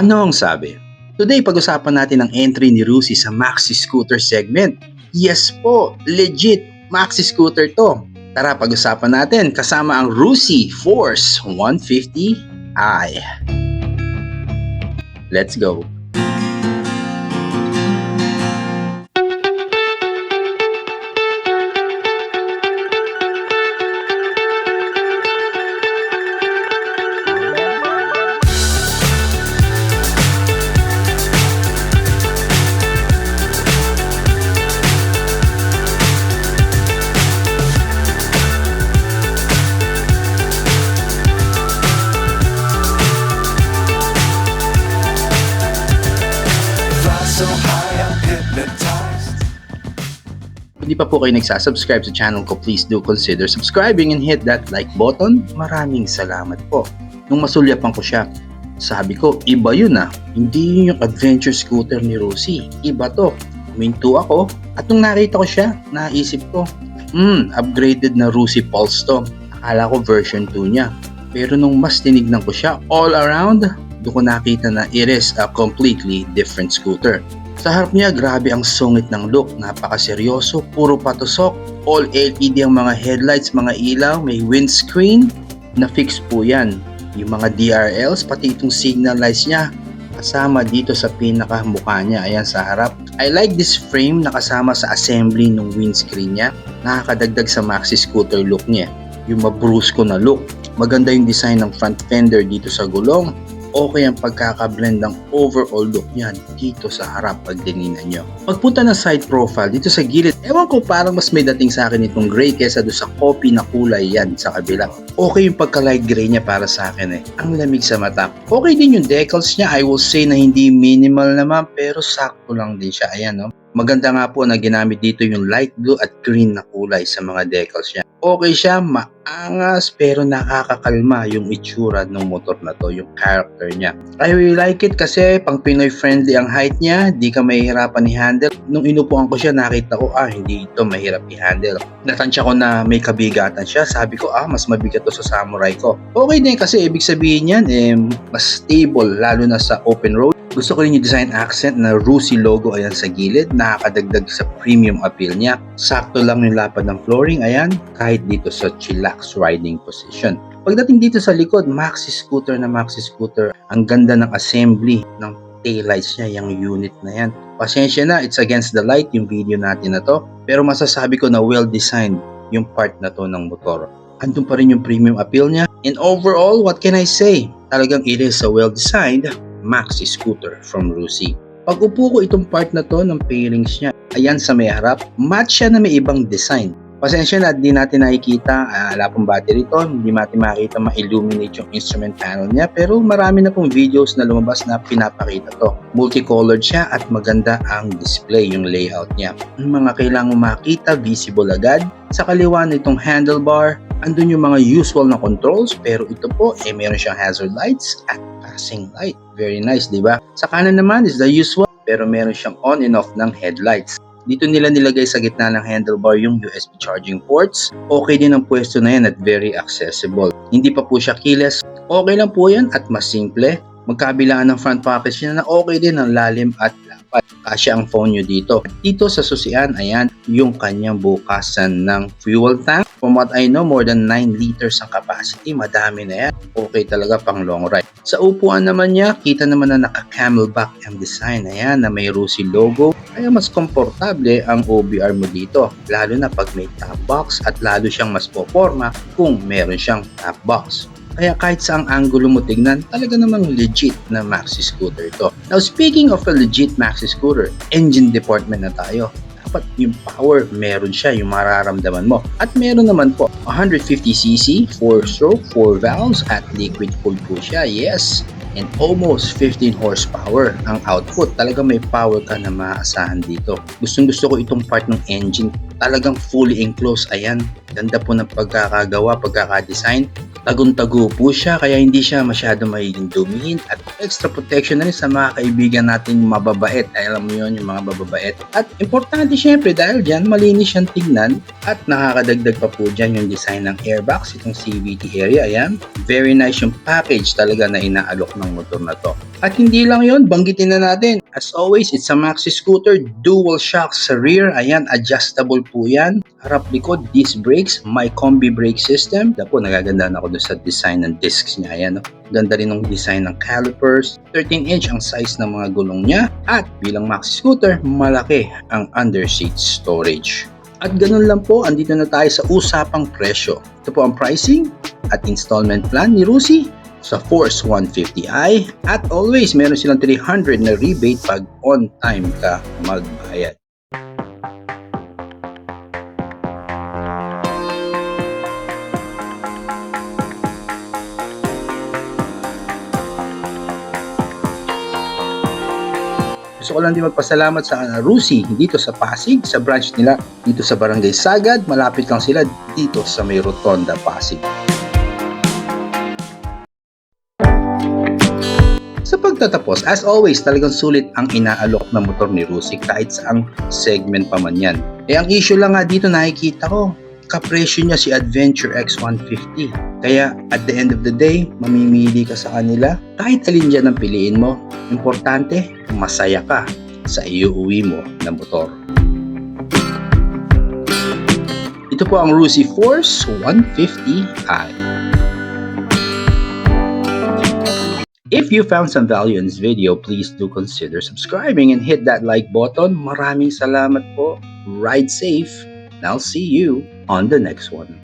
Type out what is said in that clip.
Ano ang sabi? Today, pag-usapan natin ang entry ni Rusi sa Maxi Scooter segment. Yes po, legit Maxi Scooter to. Tara, pag-usapan natin kasama ang Rusi Force 150i. Let's go. Kung di pa po kayo nagsasubscribe sa channel ko, please do consider subscribing and hit that like button. Maraming salamat po. Nung masulyapan ko siya, sabi ko, iba yun ah. Hindi yun yung adventure scooter ni Rosie. Iba to. Minto ako. At nung nakita ko siya, naisip ko, hmm, upgraded na Rosie Pulse to. Akala ko version 2 niya. Pero nung mas tinignan ko siya all around, doon ko nakita na it is a completely different scooter. Sa harap niya, grabe ang sungit ng look. Napakaseryoso, puro patusok. All LED ang mga headlights, mga ilaw, may windscreen. Na-fix po yan. Yung mga DRLs, pati itong signal lights niya. Kasama dito sa pinaka mukha niya, ayan sa harap. I like this frame na kasama sa assembly ng windscreen niya. Nakakadagdag sa maxi scooter look niya. Yung mabrusko na look. Maganda yung design ng front fender dito sa gulong okay ang pagkakablend ng overall look niyan dito sa harap pag dininan nyo. Pagpunta ng side profile dito sa gilid, ewan ko parang mas may dating sa akin itong gray kesa doon sa coffee na kulay yan sa kabila. Okay yung pagka light gray niya para sa akin eh. Ang lamig sa mata. Okay din yung decals niya, I will say na hindi minimal naman pero sakto lang din siya. Ayan no. Maganda nga po na ginamit dito yung light blue at green na kulay sa mga decals niya. Okay siya, maangas pero nakakakalma yung itsura ng motor na to, yung character niya. I really like it kasi pang Pinoy friendly ang height niya, di ka mahihirapan i-handle. Nung inupuan ko siya, nakita ko, ah, hindi ito mahirap i-handle. Natansya ko na may kabigatan siya, sabi ko, ah, mas mabigat to sa samurai ko. Okay din kasi ibig sabihin yan, eh, mas stable, lalo na sa open road. Gusto ko rin yung design accent na Rusi logo ayan sa gilid, nakakadagdag sa premium appeal niya. Sakto lang yung lapad ng flooring, ayan, kahit dito sa chillax riding position. Pagdating dito sa likod, maxi scooter na maxi scooter, ang ganda ng assembly ng taillights niya, yung unit na yan. Pasensya na, it's against the light yung video natin na to, pero masasabi ko na well-designed yung part na to ng motor. Andun pa rin yung premium appeal niya. And overall, what can I say? Talagang it is a well-designed maxi scooter from Rusi. Pag upo ko itong part na to ng pairings niya, ayan sa may harap, match siya na may ibang design. Pasensya na, di natin nakikita, uh, wala pong battery to, hindi natin makikita ma-illuminate yung instrument panel niya, pero marami na pong videos na lumabas na pinapakita to. Multicolored siya at maganda ang display, yung layout niya. Yung mga kailangan makita, visible agad. Sa kaliwa nitong handlebar, andun yung mga usual na controls, pero ito po, eh meron siyang hazard lights at passing light. Very nice, di ba? Sa kanan naman is the usual, pero meron siyang on and off ng headlights. Dito nila nilagay sa gitna ng handlebar yung USB charging ports. Okay din ang pwesto na yan at very accessible. Hindi pa po siya keyless. Okay lang po yan at mas simple. Magkabilaan ng front pockets niya na okay din ang lalim at lapad. Kasya ang phone nyo dito. Dito sa susian, ayan, yung kanyang bukasan ng fuel tank. From what I know, more than 9 liters ang capacity. Madami na yan. Okay talaga pang long ride. Sa upuan naman niya, kita naman na naka-camelback ang design. Ayan, na may Rusi logo. Kaya mas komportable ang OBR mo dito. Lalo na pag may top box at lalo siyang mas poporma kung meron siyang top box. Kaya kahit saang angulo mo tignan, talaga namang legit na maxi scooter ito. Now speaking of a legit maxi scooter, engine department na tayo. Dapat yung power, meron siya, yung mararamdaman mo. At meron naman po, 150cc, 4-stroke, 4 valves, at liquid cooled po siya, yes. And almost 15 horsepower ang output. Talaga may power ka na maaasahan dito. Gustong gusto ko itong part ng engine. Talagang fully enclosed. Ayan, ganda po ng pagkakagawa, pagkakadesign Tagun-tago po siya kaya hindi siya masyado magiging dumihin at extra protection na rin sa mga kaibigan nating mababait. Ay, alam mo yun, yung mga mababait. At importante syempre dahil dyan malinis siyang tingnan at nakakadagdag pa po dyan yung design ng airbox, itong CVT area. Ayan, very nice yung package talaga na inaalok ng motor na to. At hindi lang yun, banggitin na natin. As always, it's a maxi scooter, dual shocks sa rear. Ayan, adjustable po yan. Harap likod, disc brakes, may combi brake system. Ito po, nagagandaan ako doon sa design ng discs niya. Ayan, no? Ganda rin ng design ng calipers. 13 inch ang size ng mga gulong niya. At bilang maxi scooter, malaki ang underseat storage. At ganun lang po, andito na tayo sa usapang presyo. Ito po ang pricing at installment plan ni Rusi sa Force 150i at always meron silang 300 na rebate pag on time ka magbayad. Gusto ko lang din magpasalamat sa uh, Rusi dito sa Pasig, sa branch nila dito sa Barangay Sagad. Malapit lang sila dito sa may Rotonda, Pasig. Sa pagtatapos, as always, talagang sulit ang inaalok na motor ni Rusi kahit saang segment pa man yan. Eh ang issue lang nga dito nakikita ko, kapresyo niya si Adventure X150. Kaya at the end of the day, mamimili ka sa kanila. Kahit alin dyan ang piliin mo, importante, masaya ka sa iuwi mo na motor. Ito po ang Rusi Force 150i. If you found some value in this video, please do consider subscribing and hit that like button. Maraming salamat po. Ride safe. I'll see you on the next one.